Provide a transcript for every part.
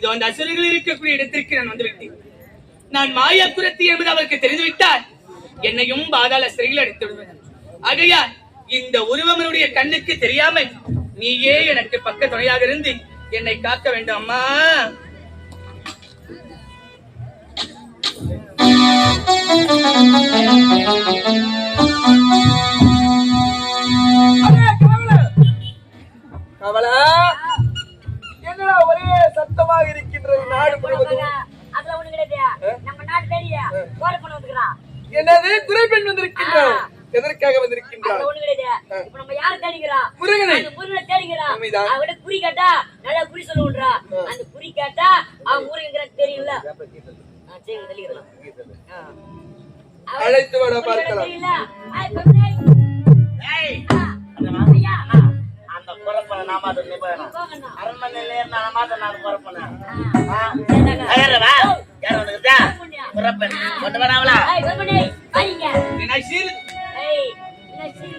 இதோ அந்த அசுரர்கள் இருக்கக்கூடிய இடத்திற்கு நான் வந்துவிட்டேன். நான் நான் மாயாக்குரத்தி என்பது அவருக்கு தெரிந்துவிட்டால் என்னையும் பாதாள சிறையில் அடைத்து விடுவேன். ஆகையால் இந்த உருவமனுடைய கண்ணுக்கு தெரியாமல் நீயே எனக்கு பக்க துணையாக இருந்து என்னை காக்க வேண்டும் அம்மா. ஒண்ணு கிடையாது. இப்ப நம்ம யார தேடிக்கிறோம் முருகனை. அந்த முருகனை தேடிக்கிறோம் உண்மைதான். அவட குறி கேட்டா நல்லா குறி சொல்லுன்றா. அந்த குறி கேட்டா அவன் முருகங்கிற தெரியும்ல. ஆ, சரி தெளிக்கலாம் அழைத்து வாடா பார்க்கலாம். தெரியல. அந்த குறப்பனை நான் மாத்த நீ போயிடணும். போகணும் அரண்மனையில இருந்து நான் மாத்த நான் இதா? குறப்பன். கொண்டு வராங்களா? என்ன சீரு ஏய்,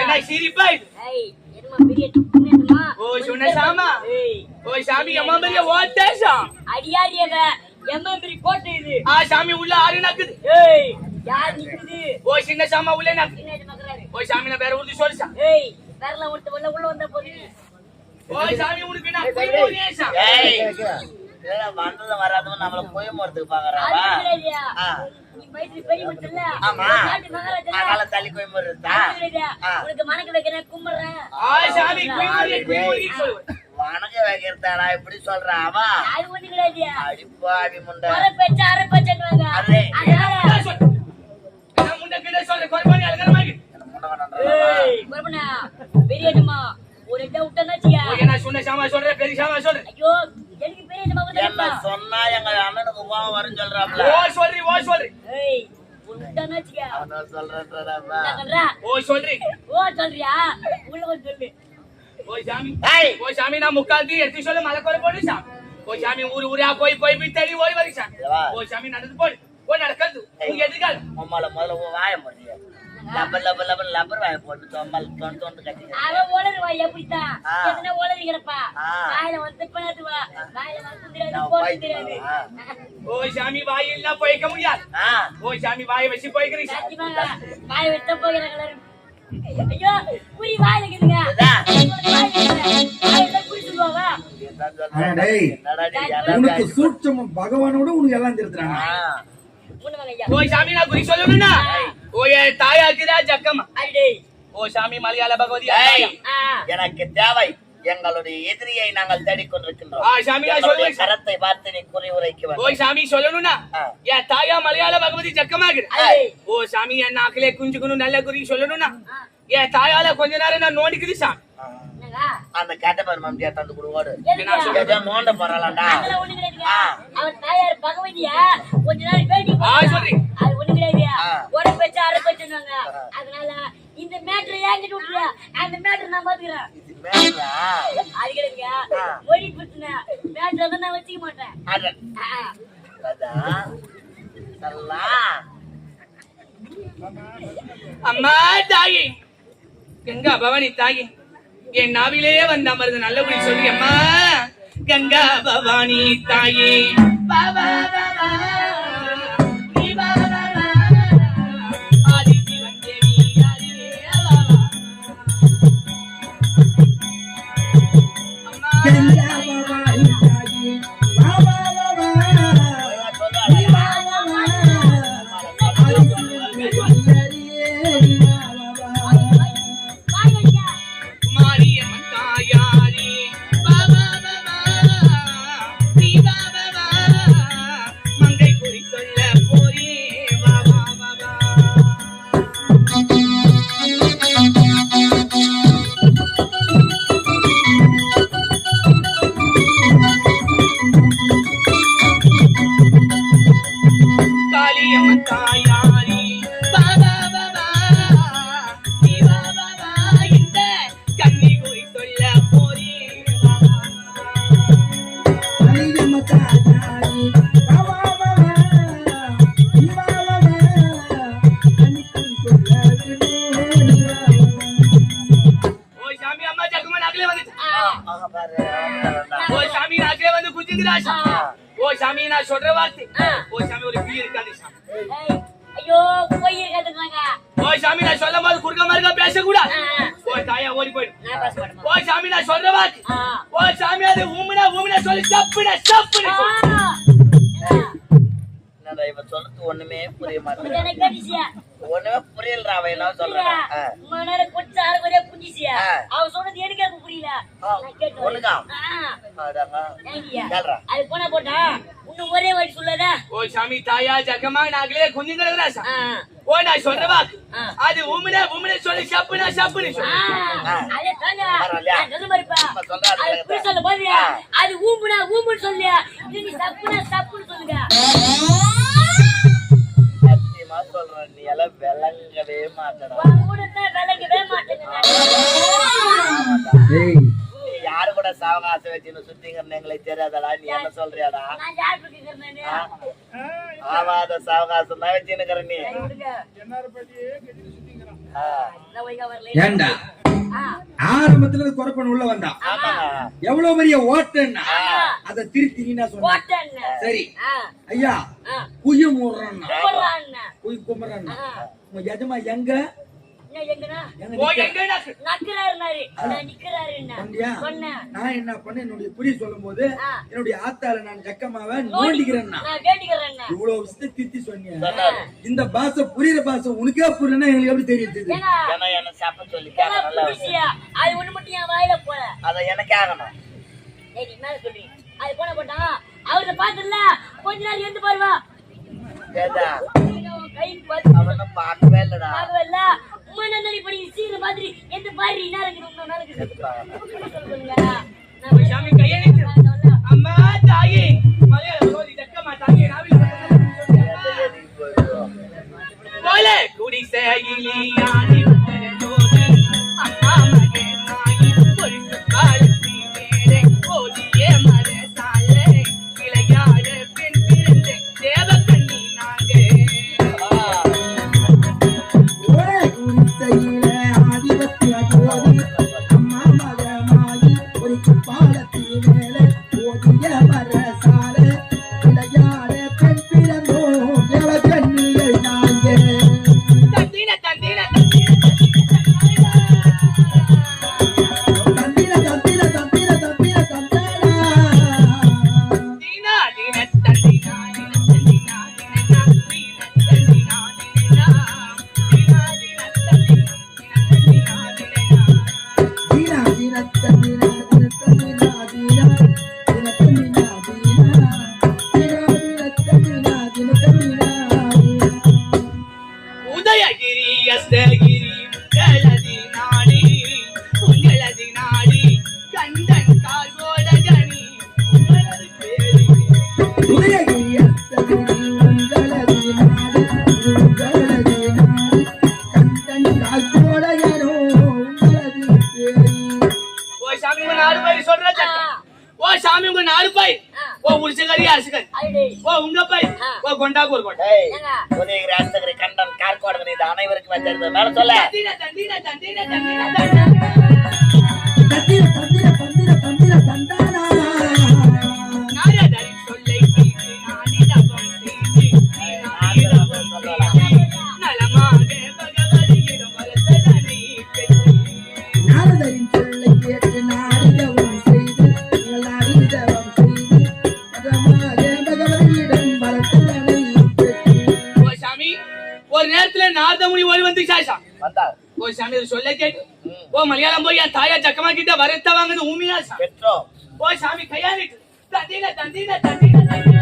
என்ன சீரிப்பா இது? ஏய், என்னம்மா பெரிய என்னம்மா? ஓ சொன்ன சாமா ஏய், ஓ சாமி அம்மா பெரிய ஓட்டேசம் அடியாரியவ, எம்மா பெரிய கோட்டை இது. ஆ சாமி உள்ள ஆறு நக்குது ஏய், யார் நிக்குது? ஓ சின்ன சாமா உள்ள பார்க்கறாரு. ஓ சாமி நான் வேற சொல்லிச்சா ஏய், விரல விட்டு உள்ள உள்ள வந்தா போதும். ஓ சாமி உனக்கு நான் ஏய், வந்ததும் வராததும் நம்மள கோயம்புறதுக்கு பாக்குறாவா? அது ஆமா. அதனால தள்ளி கிடையாதுயா. ஆ. உனக்கு மணக்க வைக்கிறேன் கும்பிடுறேன். வணங்க வைக்கிறதாடா இப்படி சொல்றேன். அழகரமாக என்ன முண்டை வேணான்றா? ஏய், குழப்பனா, பெரியம்மா, ஒரு அவன சொல்றேன்றாப்பா என்ன சொல்றா? ஓ சொல்றி. ஓ சொல்றியா? உள்ள வந்து சொல்லு. ஓ சாமி. ஏய். ஓ சாமி நான் முக்கால்தி எடுத்து சொல்ல மலை குறை போடு சாமி. ஓ சாமி ஊரு ஊரா போய் போய் போய் தேடி ஓடி வரி சாமி. சாமி நடந்து போடு. ஓ நடக்கிறது. உங்க எதுக்காக உம்மால முதல்ல உன் வாய முடிய லப்பர் லப்பர் லப்பர் லப்பர் வாய போட்டு தொம்மல் தொண்டு தொண்டு கட்டிங்க அவன் உளறுவா, எப்படித்தான்? ஆ. எதுனா உளறி கிடப்பா. வாயில வந்து பிளந்து வா. வாயில வந்து தெரியாது. ஓ சாமி வாயெல்லாம் போய்க்க முடியாது. ஆ. ஓ சாமி வாயை வச்சு போய்க்கிறீங்க. சத்தியமாங்க, வாயை விட்டா போகிறாங்களே. ஐயோ, வாயில இருக்குதுங்க. உனக்கு பகவானோட உனக்கு எல்லாம் சாமி நான் குறி சொல்லணும்னா? ஓ என் தாயாக்குதா ஜக்கம்மா. ஓ சாமி மலையாள பகவதி. எனக்கு தேவை எங்களுடைய எதிரியை நாங்கள் தேடிக்கொண்டிருக்கின்றோம். கரத்தை பார்த்து நீ குறி உரைக்க ஓ வேண்டும் சாமி சொல்லணும்னா. என் தாயா மலையாள பகவதி ஜக்கமாகுது. ஓ சாமி என் நாக்கிலே குஞ்சுக்கணும் நல்ல குறி சொல்லணும்னா என் தாயால கொஞ்ச நேரம் நான் நோண்டிக்குது சாமி? அந்த கேட்டபர் மம்டியா தந்து கொடு ஓடு எதுக்கு? ஏதோ நோண்ட போறாளாண்டா. அவன் தாயார் பகவதியா கொஞ்ச நாள் வேண்டி ஆ. ஒரு பேச்சு அரை பேச்சுன்னுவாங்க அதனால இந்த மேட்ரு ஏங்கிட்டு விட்டுரு அந்த மேட்ரு நான் பாத்துக்கிறேன்? அது கிடையாதுங்க ஆ. மொழி பிரச்சனை. மேட்ரு வந்து நான் வச்சுக்க மாட்டேன். அம்மா தாயி. கங்கா பவானி தாயி. என் நாவிலே வந்த அமர்ந்து நல்ல குறி சொல்லி அம்மா. கங்கா பவானி தாயி. வா, ஓ சாமி ஒரு பீ இருக்காது சாமி. ஐயோ போய் இருக்காதுங்க ஓ சாமி நான் சொல்லும் போது குறுக்க மறுக்க பேசக்கூடாது. ஓ தாயா ஓடி போயிடு. நான் பேச மாட்டேன் ஓ சாமி நான் சொல்ற வார்த்தை ஆ. ஓ சாமி அது ஊமுனா ஊமுனா சொல்லி. சப்புன சப்புன சொல்லு. என்னடா இவன் சொல்றது ஒண்ணுமே புரிய மாட்டேங்குது. எனக்கு கேட்டுச்சியா ஒண்ணுமே புரியலடா அவன் என்ன சொல்றான். ஆ. மணி நேரம் கொஞ்ச ஆறு வரையா புரிஞ்சிச்சியா ஆ. அவ சொன்னது எனக்கு எனக்கு புரியல. ஆ, நான் கேட்டேன். ஒண்ணுதா? ஆ. அதாங்க. ஏங்கியா? கேளுடா. அது போனா போட்டா? இன்னும் ஒரே வாட்டி சொல்லாத ஓ சாமி தாயா ஜக்கமா நாங்களே கொஞ்சம் கிடக்குறா சாமி ஆ. ஓ நான் சொல்ற வாக்கு. அது ஊமுனா ஊமுனா சொல்லி சப்புனா சப்புன. சொல்லு அதே தாங்க. நான் சொல்ல மாதிரிப்பா. அது. புரி சொல்ல ஊம்புனா ஊம்புன்னு சொல்லியா இது நீ சப்புனா சப்புன்னு சொல்லுங்க சத்தியமா சொல்றேன் நீ எல்லாம் விளங்கவே மாட்டடா உன் கூட தான் விளங்கவே மாட்டேங்க நான். ஏய் நீ யாரு கூட சாவகாசம் வச்சுன்னு சுத்திங்கன்னு எங்களுக்கு தெரியாதடா நீ என்ன சொல்றியாடா நான் நானு? ஆவாத சாவகாசம் தான் வச்சுன்னுக்கிற நீ. நான். ஏண்டா. ஆரம்பத்துல இருந்து குறைப்பன் உள்ள வந்தான் ஆமாங்க எவ்வளவு பெரிய ஓட்டன்னா. அத திருத்தி நீ சொன்ன. சரி. ஐயா. குயு போடுறான்னு. குய். உங்க எஜமா எங்க நான்? சொன்னேன். என்ன பண்ணேன்? என்னுடைய புரி சொல்லும் போது. என்னுடைய ஆத்தால நான் ஜக்கமாவ நோண்டிக்கிறேன்னா. நான் வேண்டிக்கிறேன்னா. இவ்வளவு விஷயத்தை சொன்னியா. சொன்னாரு இந்த பாஷை புரியுற பாஷை உனக்கே புரியலன்னா எங்களுக்கு எப்படி தெரியுது சொல்லி? அது ஒண்ணு மட்டும் என் வாயில போல. அதை எனக்கு ஆகணும். சொல்றீ அது போன போட்டான் அவரை பாத்துல கொஞ்ச நேரம் இருந்து பாருவா கை பார்க்கவே இல்லடா. பார்க்கவில்ல உம்மா நந்தனி படி சீர மாதிரி எந்த பாரு நாளைக்கு நான் ஓ சாமி கையை நீட்டு. அம்மா தாயே. மலையாள சோதி ஜக்கமா தாயே. நாவில் போல குடிசையிலே யானை உதயகிரி உங்களது நாடி உங்களது நாடி கண்டன் கால்கோடகனி உங்களது பேரி உதயகிரி அஸ்தகிரி உங்களது நாடு உங்களது நாடு உங்களது ஓ சாமி உங்க நாலு பை சொல்ற ஓ சாமி உங்க நாலு பை ஓ உரிச்சகரி அசுகரி அடே ஓ உங்க பை ஓ கொண்டாக்கு ஒரு கொண்டா உதயகிரி அஸ்தகிரி கண்டன் கார்கோடகன் இது அனைவருக்கும் வச்சிருந்தது. மேல சொல்ல. தந்தின தந்தின தந்தின தந்தின தந்தின நாரதமுனி ஓடி வந்து சாசா வந்தார். ஓ சாமி இது சொல்ல கேட்டு ஓ மலையாளம் போய் என் தாயா ஜக்கமா கிட்ட வரத்த வாங்குது ஊமியா ஓ சாமி கையாளிட்டு தந்திர தந்திர தந்திர தந்திர.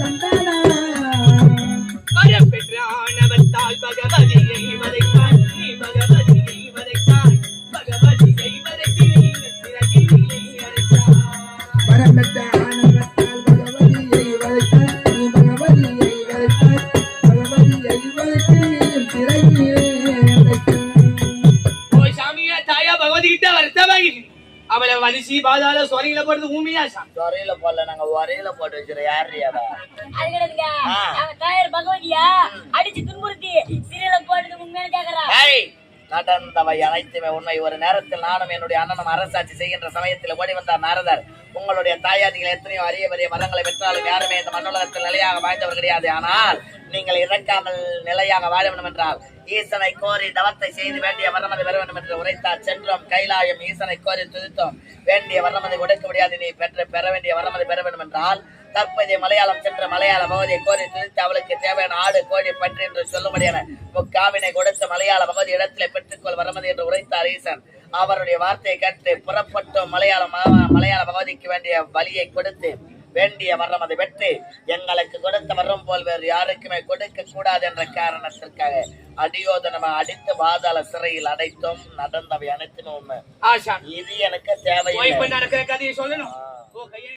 தந்தானா? பகவதியை நீ பகவதியை போடுறது ஊமியா சா சொரையில போடல நாங்க ஒரையில போட்டு வச்சிருக்கோம் யாரு அவ அது? கிடையாதுங்க. ஆ. அவன் தாயார் பகவதியா? அடிச்சு துன்புறுத்தி சீரியல போடுறது உண்மையான கேக்குறா. நடந்தவை அனைத்துமே உண்மை ஒரு நேரத்தில் நானும் என்னுடைய அண்ணனும் அரசாட்சி செய்கின்ற சமயத்தில் ஓடி வந்தார் நாரதர். உங்களுடைய தாயாதிகள் எத்தனையோ அரிய பெரிய வரங்களை பெற்றாலும் யாருமே இந்த மண்ணுலகத்தில் நிலையாக வாழ்ந்தவர் கிடையாது. ஆனால் நீங்கள் இறக்காமல் நிலையாக வாழ வேண்டும் என்றால் ஈசனை கோரி தவத்தை செய்து வேண்டிய வரமதை பெற வேண்டும் என்று உரைத்தார். சென்றோம் கைலாயம் ஈசனை கோரி துதித்தோம். வேண்டிய வரமதை உடைக்க முடியாது. நீ பெற்று பெற வேண்டிய வரமதை பெற வேண்டும் என்றால் தற்போதைய மலையாளம் சென்ற மலையாள பகுதியை கோரி துதித்து அவளுக்கு தேவையான ஆடு கோழி பற்றி என்று சொல்லும்படியான முக்காவினை கொடுத்த மலையாள பகுதி இடத்திலே பெற்றுக்கொள் வரமதி என்று உரைத்தார் ஈசன். அவருடைய வார்த்தையை கேட்டு புறப்பட்டோம் மலையாள மலையாள பகுதிக்கு வேண்டிய வழியை கொடுத்து வேண்டிய வரம் அதை வெற்றி. எங்களுக்கு கொடுத்த வரம் போல் வேறு யாருக்குமே கொடுக்க கூடாது என்ற காரணத்திற்காக அடியோதனமா அடித்து பாதாள சிறையில் அடைத்தோம் நடந்தவை அனைத்துமே உண்மை. இது எனக்கு நடக்கிற கதையை சொல்லணும். கையை